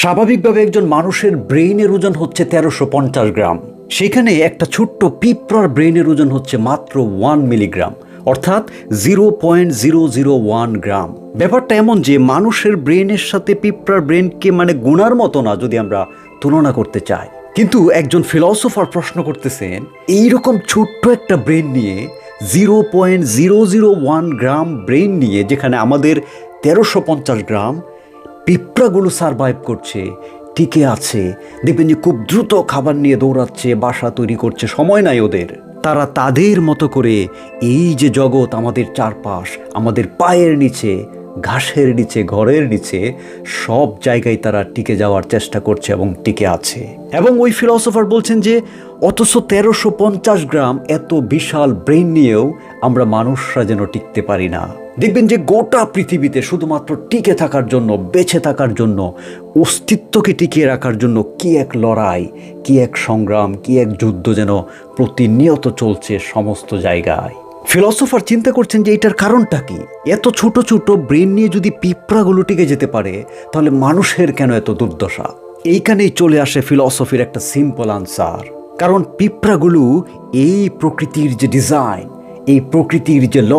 স্বাভাবিকভাবে একজন মানুষের ব্রেইনের ওজন হচ্ছে তেরোশো পঞ্চাশ গ্রাম। সেখানে একটা ছোট্ট পিঁপড়ার ব্রেইনের ওজন হচ্ছে মাত্র ওয়ান মিলিগ্রাম, অর্থাৎ zero point zero zero one gram. ব্যাপারটা এমন যে মানুষের ব্রেনের সাথে পিঁপড়ার ব্রেনকে মানে গুণার মতো না যদি আমরা তুলনা করতে চাই। কিন্তু একজন ফিলসফার প্রশ্ন করতেছেন, এইরকম ছোট্ট একটা ব্রেন নিয়ে zero point zero zero one gram brain নিয়ে, যেখানে আমাদের তেরোশো পঞ্চাশ গ্রাম পিঁপড়াগুলো সারভাইভ করছে, টিকে আছে। দেখবেন যে খুব দ্রুত খাবার নিয়ে দৌড়াচ্ছে, বাসা তৈরি করছে, সময় নাই ওদের। তারা তাদের মতো করে এই যে জগৎ, আমাদের চারপাশ, আমাদের পায়ের নিচে, ঘাসের নিচে, ঘরের নিচে, সব জায়গায় তারা টিকে যাওয়ার চেষ্টা করছে এবং টিকে আছে। এবং ওই ফিলসফার বলছেন যে, অথচ তেরোশো পঞ্চাশ গ্রাম এত বিশাল ব্রেন নিয়েও আমরা মানুষরা যেন টিকতে পারি না। দেখবেন যে গোটা পৃথিবীতে শুধুমাত্র টিকে থাকার জন্য, বেঁচে থাকার জন্য, অস্তিত্বকে টিকিয়ে রাখার জন্য কি এক লড়াই, কি এক সংগ্রাম, কি এক যুদ্ধ যেন প্রতিনিয়ত চলছে সমস্ত জায়গায়। ফিলসফার চিন্তা করছেন যে এটার কারণটা কি? এত ছোট ছোট ব্রেন নিয়ে যদি পিঁপড়াগুলো টিকে যেতে পারে, তাহলে মানুষের কেন এত দুর্দশা? এইখানেই চলে আসে ফিলসফির একটা সিম্পল আনসার কারণ পিঁপড়াগুলো এই প্রকৃতির যে ডিজাইন এই প্রকৃতির যে ল,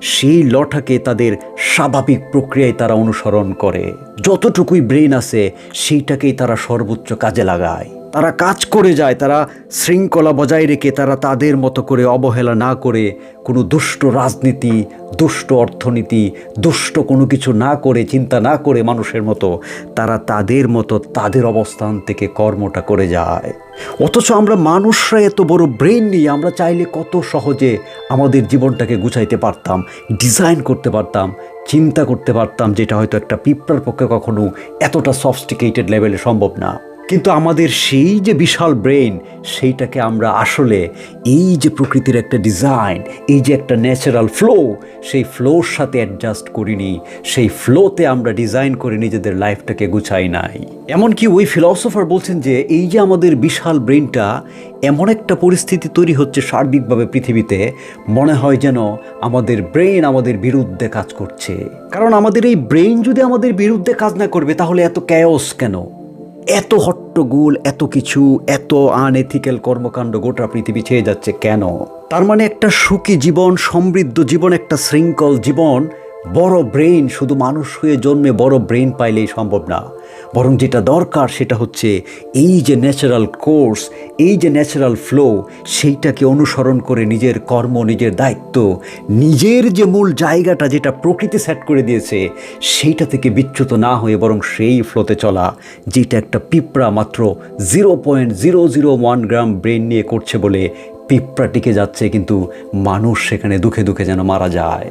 সেই লটাকে তাদের স্বাভাবিক প্রক্রিয়ায় তারা অনুসরণ করে। যতটুকুই ব্রেন আছে, সেইটাকেই তারা সর্বোচ্চ কাজে লাগায়। তারা কাজ করে যায়, তারা শৃঙ্খলা বজায় রেখে তারা তাদের মতো করে অবহেলা না করে কোনো দুষ্ট রাজনীতি, দুষ্ট অর্থনীতি, দুষ্ট কোনো কিছু না করে, চিন্তা না করে মানুষের মতো, তারা তাদের মতো তাদের অবস্থান থেকে কর্মটা করে যায়। অথচ আমরা মানুষরা এত বড় ব্রেন নিয়ে আমরা চাইলে কত সহজে আমাদের জীবনটাকে গুছাইতে পারতাম, ডিজাইন করতে পারতাম, চিন্তা করতে পারতাম, যেটা হয়তো একটা পিঁপড়ার পক্ষে কখনো এতটা সফস্টিকেটেড লেভেলে সম্ভব না। কিন্তু আমাদের সেই যে বিশাল ব্রেন সেইটাকে আমরা আসলে এই যে প্রকৃতির একটা ডিজাইন এই যে একটা ন্যাচারাল ফ্লো সেই ফ্লোর সাথে অ্যাডজাস্ট করিনি, সেই ফ্লোতে আমরা ডিজাইন করে নিজেদের লাইফটাকে গুছাই নাই। এমনকি ওই ফিলসফার বলছেন যে, এই যে আমাদের বিশাল ব্রেনটা এমন একটা পরিস্থিতি তৈরি হচ্ছে সার্বিকভাবে পৃথিবীতে, মনে হয় যেন আমাদের ব্রেন আমাদের বিরুদ্ধে কাজ করছে। কারণ আমাদের এই ব্রেন যদি আমাদের বিরুদ্ধে কাজ না করবে, তাহলে এত ক্যাওস কেন? এত হট্টগোল, এত কিছু, এত আনএথিক্যাল কর্মকাণ্ড গোটা পৃথিবী ছেয়ে যাচ্ছে কেন? তার মানে একটা সুখী জীবন, সমৃদ্ধ জীবন, একটা শৃঙ্খল জীবন, বড় ব্রেন শুধু মানুষ হয়ে জন্মে বড় ব্রেন পাইলেই সম্ভব না। বরং যেটা দরকার সেটা হচ্ছে এই যে ন্যাচারাল কোর্স এই যে ন্যাচারাল ফ্লো সেইটাকে অনুসরণ করে নিজের কর্ম, নিজের দায়িত্ব, নিজের যে মূল জায়গাটা যেটা প্রকৃতি সেট করে দিয়েছে, সেইটা থেকে বিচ্যুত না হয়ে বরং সেই ফ্লোতে চলা, যেটা একটা পিঁপড়া মাত্র zero point zero zero one gram brain নিয়ে করছে বলে পিঁপড়া টিকে যাচ্ছে, কিন্তু মানুষ সেখানে দুঃখে দুঃখে যেন মারা যায়।